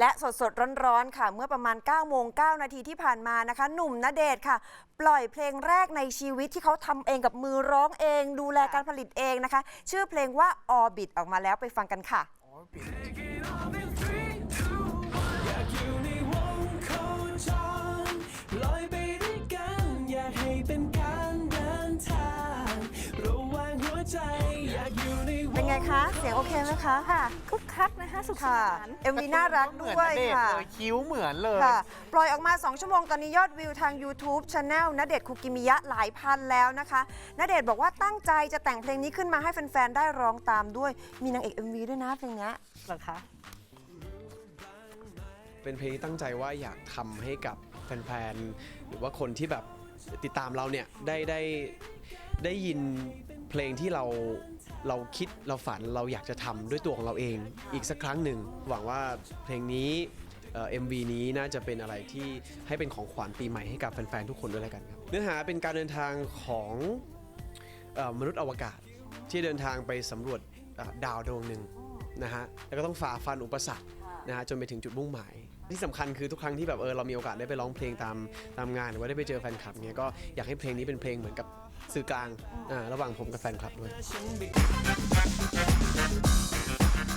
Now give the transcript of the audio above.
และสดสดร้อนๆค่ะ เมื่อประมาณ9โมง9นาทีที่ผ่านมานะคะ หนุ่มณเดชน์ค่ะ ปล่อยเพลงแรกในชีวิตที่เขาทำเองกับมือร้องเอง ดูแลการผลิตเองนะคะ ชื่อเพลงว่า Orbit ออกมาแล้วไปฟังกันค่ะ อยากอยู่ในวงโคจรลอยไปด้วยกันอยากให้เป็นกา เป็นไงคะ เสียงโอเคไหมคะค่ะคึกคักนะคะสุขค่ะสนาน MV น่ารักด้วยเหมือนณเดชน์ค่ะเลยคิ้วเหมือนเลย ค่ะ ปล่อยออกมา 2 ชั่วโมงตอนนี้ยอดวิวทาง YouTube Channel ณเดชน์คุกิมิยะหลายพันแล้วนะคะณเดชน์บอกว่าตั้งใจจะแต่งเพลงนี้ขึ้นมาให้แฟน ๆ ได้ร้องตามด้วย มีนางเอก MV ด้วยนะเพลงเนี้ย เหรอคะ เป็นเพลงที่ตั้งใจว่าอยากทำให้กับแฟนๆ หรือว่าคนที่แบบติดตามเราเนี่ย ได้ได้ได้ยิน เพลงที่เราเราคิดเราฝันเราอยากจะทำด้วยตัวของเราเองอีกสักครั้งหนึ่งหวังว่าเพลงนี้เอ่อ็มวีนี้น่าจะเป็นอะไรที่ให้เป็นของขวัญปีใหม่ให้กับแฟนๆทุกคนด้วยแล้วกันครับเนื้อหาเป็นการเดินทางของเอ่อมนุษย์อวกาศ ที่เดินทางไปสำรวจเอ่อดาวดวงหนึ่งนะฮะแล้วก็ต้องฝ่าฟันอุปสรรค นะฮะจนไปถึงจุดมุ่งหมาย ที่สำคัญคือทุกครั้งที่แบบเออเรามีโอกาสได้ไปร้องเพลงตามตามงาน หรือว่าได้ไปเจอแฟนคลับเงี้ยก็อยากให้เพลงนี้เป็นเพลงเหมือนกับสื่อกลางอ่าระหว่างผมกับแฟนคลับด้วย